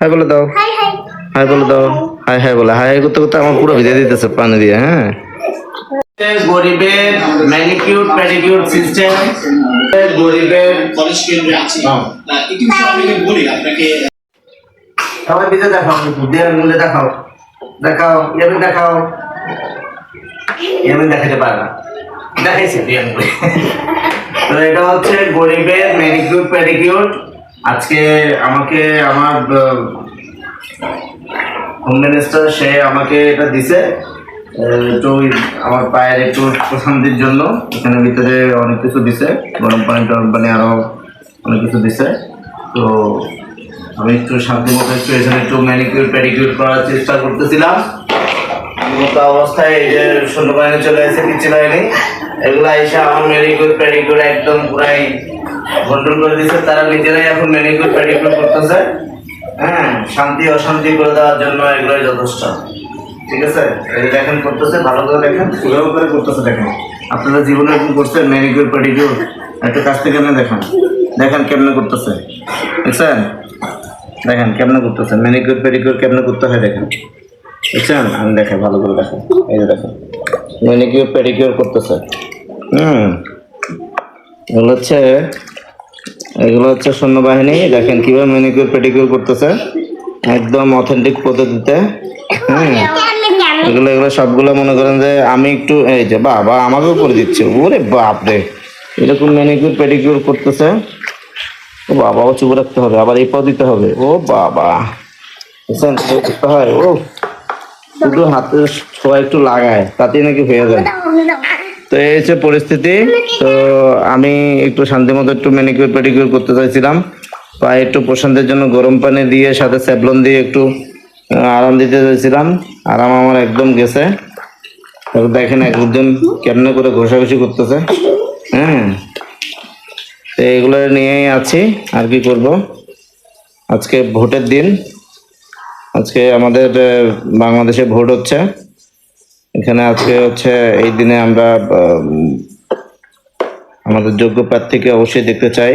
High বলে দাও। Hi high. Hi বলে দাও। হাই হাই বলে। হাই করতে করতে আমার পুরো ভিজে দিতেছে পানি দিয়ে হ্যাঁ? গরিবের ম্যানিকিউর প্যাডিকিউর সিস্টেম গরিবের কলেজ কেন্দ্রে আছি। হ্যাঁ। একটু আপনাকে বলি আপনাকে সবাই ভিজে দেখাও দেয়ার মূল্যে দেখাও। দেখাও ইয়ামিন দেখাও। ইয়ামিন দেখাতে পারে না। দেখাইছে ইয়ামিন বলে। তো এটা হচ্ছে গরিবের ম্যানিকিউর প্যাডিকিউর আজকে আমাকে আমার হোম মিনিস্টার সে আমাকে এটা দিছে একটু আমার পায়ের একটু প্রশান্তির জন্য। এখানে ভিতরে অনেক কিছু দিছে, গরম পানি টরম পানি আরও অনেক কিছু দিছে। তো আমি একটু শান্তি মতো একটু এখানে একটু ম্যানিকিউর প্যাডিকিউর করার চেষ্টা করতেছিলাম। অবস্থায় এই যে সৈন্যবাহিনী চলে এসে কিছু হয়নি এগুলা এসে আমার ম্যানিকিউর প্যাডিকিউর একদম পুরাই কন্ট্রোল করে দিচ্ছে তারা নিজেরাই এখন ম্যানিকিউর প্যাডিকিউর করতেছে। হ্যাঁ শান্তি, অশান্তি করে দেওয়ার জন্য এগুলোই যথেষ্ট। ঠিক আছে? যে দেখেন করতেছে, ভালো করে দেখেন। সুযোগ করে করতেছে, দেখেন। আপনারা জীবনে এরকম করছেন ম্যানিকিউর প্যাডিকিউর একটু কাছ থেকে এনে দেখেন। দেখেন কেমনে করতেছে। বুঝছেন দেখেন কেমনে করতেছে। ম্যানিকিউর প্যাডিকিউর কেমনে করতে হয় দেখেন। বুঝছেন আমি দেখে ভালো করে দেখেন। এই যে দেখেন। ম্যানিকিউর প্যাডিকিউর করতেছে। হুম। হচ্ছে এগুলো হচ্ছে সৈন্যবাহিনী। দেখেন কীভাবে ম্যানিকিউর প্যাডিকিউর করতেছে। একদম অথেন্টিক পদ্ধতিতে। কেমনে এগুলো এগুলো সবগুলো মনে করেন যে আমি একটু, এই যে বাবা আমাকেও করে দিচ্ছে। ওরে বাপ রে এরকম ম্যানিকিউর প্যাডিকিউর করতেছে। ও বাবা ও চুপ রাখতে হবে, আবার এই পাও দিতে হবে। ও বাবা। করতে হয়, ও। শুধু হাতে ছোঁয়া একটু লাগায়, তাতেই নাকি হয়ে যায়। তো এই হচ্ছে পরিস্থিতি। তো আমি একটু শান্তি মতো একটু ম্যানিকিউর প্যাডিকিউর করতে চাইছিলাম। পায়ে একটু প্রশান্তের জন্য গরম পানি দিয়ে, সাথে স্যাবলন দিয়ে একটু আরাম দিতে চাইছিলাম। আরাম আমার একদম গেছে। তারপর দেখেন একজন কেমনে করে ঘষাঘষি করতেছে। হ্যাঁ। তো এগুলো নিয়েই আছি। আর কি করব? আজকে ভোটের দিন। আজকে আমাদের বাংলাদেশে ভোট হচ্ছে। এখানে আজকে হচ্ছে এই দিনে আমরা আমাদের যোগ্য প্রার্থীকে অবশ্যই দেখতে চাই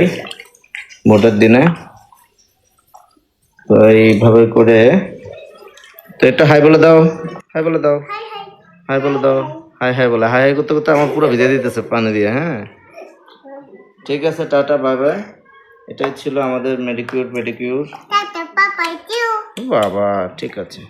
ভোটের দিনে। তো এইভাবে করে তো একটা হাই বলে দাও হাই বলে দাও হাই বলে দাও হাই হাই বলে হাই হাই করতে করতে আমার পুরো ভিজে দিতেছে পানি দিয়ে হ্যাঁ? ঠিক আছে টাটা বাই বাই। এটাই ছিল আমাদের মেডিকিউর কিউ। বাবা ঠিক আছে।